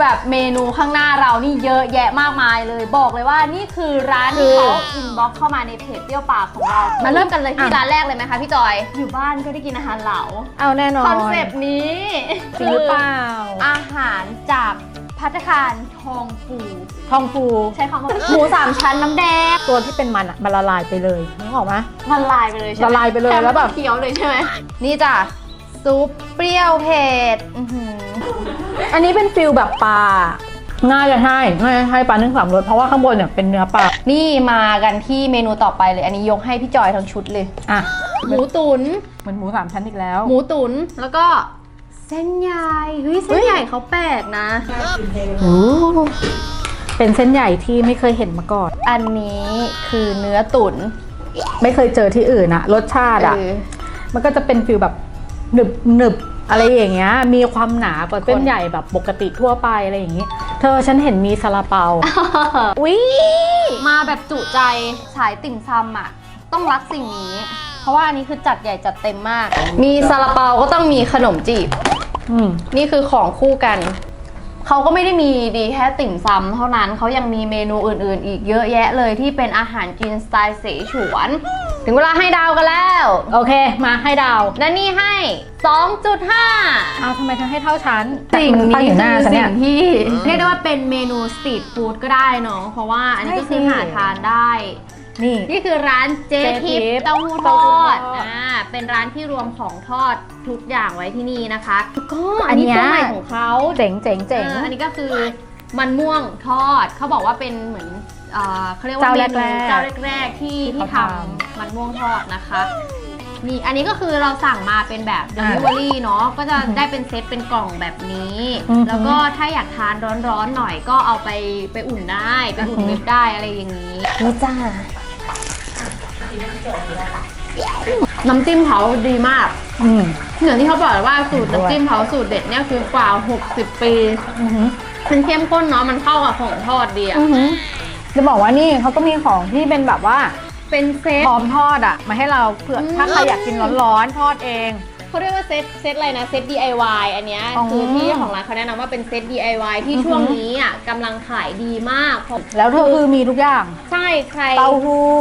แบบเมนูข้างหน้าเรานี่เยอะแยะมากมายเลย บอกเลยว่านี่คือร้านคืที่อเขาอินบ็อกเข้ามาในเพจเปรี้ยวปากของเรา มาเริ่มกันเลยที่อะร้านแรกเลยไหมคะพี่จอย อยู่บ้านก็ได้กินอาหารเหลา เอาแน่นอน คอนเซปต์นี้จริงหรือเปล่า อาหารจากพัตตาคารทองฟูทองฟูใช้คำว่าหมูสามชั้นน้ำแดง ตัวที่เป็นมันอะมันละลายไปเลยนึกออกไหมละลายไปเลยใช่ไหมละลายไปเลยแล้วแบบเคี้ยวเลยใช่ไหมนี่จ้ะ ซุปเปรี้ยวเผ็ดอื้อหืออันนี้เป็นฟิลแบบปลาง่ายจะให้ง่ายจะให้ปลานึ่งสามรสเพราะว่าข้างบนเนี่ยเป็นเนื้อปลา นี่มากันที่เมนูต่อไปเลย อันนี้ยกให้พี่จอยทั้งชุดเลย อะ หมูตุนเหมือนหมูสามชั้นอีกแล้ว หมูตุนแล้วก็เส้นใหญ่เฮ้ยเส้นใหญ่เขาแปลกนะโอ้เป็นเส้นใหญ่ที่ไม่เคยเห็นมาก่อน อันนี้คือเนื้อตุนไม่เคยเจอที่อื่นอะรสชาติอะเออ มันก็จะเป็นฟิลแบบ หนึบหนึบอะไรอย่างเงี้ยมีความหนากว่าเส้นใหญ่แบบปกติทั่วไปอะไรอย่างงี้ เธอฉันเห็นมีซาลาเปาวิมาแบบจุใจสายติ่มซำอะ ต้องรักสิ่งนี้ เพราะว่าอันนี้คือจัดใหญ่จัดเต็มมาก มีซาลาเปาก็ต้องมีขนมจีบอืมนี่คือของคู่กันเขาก็ไม่ได้มีดีแค่ติ่มซำเท่านั้นเขายังมีเมนูอื่นๆ อีกเยอะแยะเลยที่เป็นอาหารจีนสไตล์เสฉวน ถึงเวลาให้ดาวกันแล้ว โอเค มาให้ดาวนันนี่ให้ 2.5 เอาทำไมเธอให้เท่าฉันสิ่งตั้งนี้อยู่หน้าคือฉันเนี่สิ่ยงที่เรียกได้ว่าเป็นเมนูสตรีทฟู้ดก็ได้เนาะเพราะว่าอันนี้ก็คือใช่สิหาทานได้นี่นี่คือร้านเจ๊เจ๊ทิทิพพย์ย์เต้าหู้ทเต้าหู้อดทอดอ่าเป็นร้านที่รวมของทอดทุกอย่างไว้ที่นี่นะคะก็อัอันนเนี้นี้ยตัวใหม่ของเขาเจ๋งเจ๋งเจ๋งอ่าอันนี้ก็คือมันม่วงทอดเขาบอกว่าเป็นเหมือน เอ่อเขาเรียกว่าเจ้าเมนูแรกๆเจ้าแรกๆที่ที่ที่เขาททำมันม่วงทอดนะคะนี่อันนี้ก็คือเราสั่งมาเป็นแบบอ่า delivery เนาะก็จะอือฮึได้เป็นเซตเป็นกล่องแบบนี้ อือฮึแล้วก็ถ้าอยากทานร้อนๆหน่อยก็เอาไปไปอุ่นได้ไปอุ่นอือฮึ เว็บได้อะไรอย่างนี้ นี่จ้า น้ำจิ้มเขาดีมากอืมอย่างที่เขาบอกเลยว่าสูตรด้วย น้ำจิ้มเขาสูตรเด็ดเนี่ยคือกว่า 60 ปี อือหือมันเข้มข้นเนาะมันเข้ากับของทอดดีอะ อือหือ จะบอกว่านี่เขาก็มีของที่เป็นแบบว่าเป็นเซต พร้อมทอดอะมาให้เราเผื่ออม ถ้าใครอยากกินร้อนๆทอดเอง เขาเรียกว่าเซตเซตอะไรนะเซต DIY อันเนี้ยอ๋อคือที่ของร้านเขาแนะนำว่าเป็นเซต DIY ที่อือหือช่วงนี้อะกำลังขายดีมากเพราะแล้วเธอคือมีทุกอย่าง ใช่ใครเต้าหู้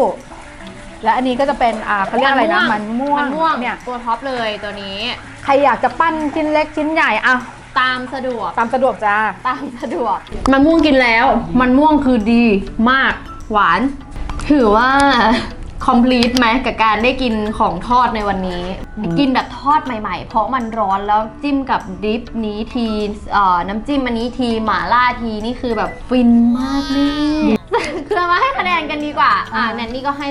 และอันนี้ก็จะเป็นอ่าเขาเรียกอะไรนะ มันม่วงมันม่วงเนี่ย ตัวท็อปเลยตัวนี้ ใครอยากจะปั้นชิ้นเล็กชิ้นใหญ่อะ ตามสะดวก ตามสะดวกจ้า ตามสะดวก มันม่วงกินแล้ว มันม่วงคือดีมาก หวาน ถือว่า complete ไหมกับการได้กินของทอดในวันนี้อืมกินแบบทอดใหม่ๆ เพราะมันร้อนแล้วจิ้มกับดิฟนี้ทีเอ่อน้ำจิ้มอันนี้ทีหม่าล่าทีนี่คือแบบฟินมากแม่คือเอามาให้คะแนนกันดีกว่าอ่า อ่าแนนนี่ก็ให้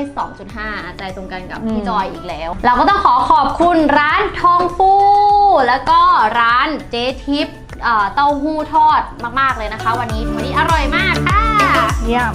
2.5 ใจตรงกันกับอืมพี่จอยอีกแล้ว เราก็ต้องขอขอบคุณร้านทองฟู แล้วก็ร้านเจ๊ทิพย์เอ่อเต้าหู้ทอดมาก ๆ เลยนะคะ วันนี้วันนี้อร่อยมากค่ะ เยี่ยม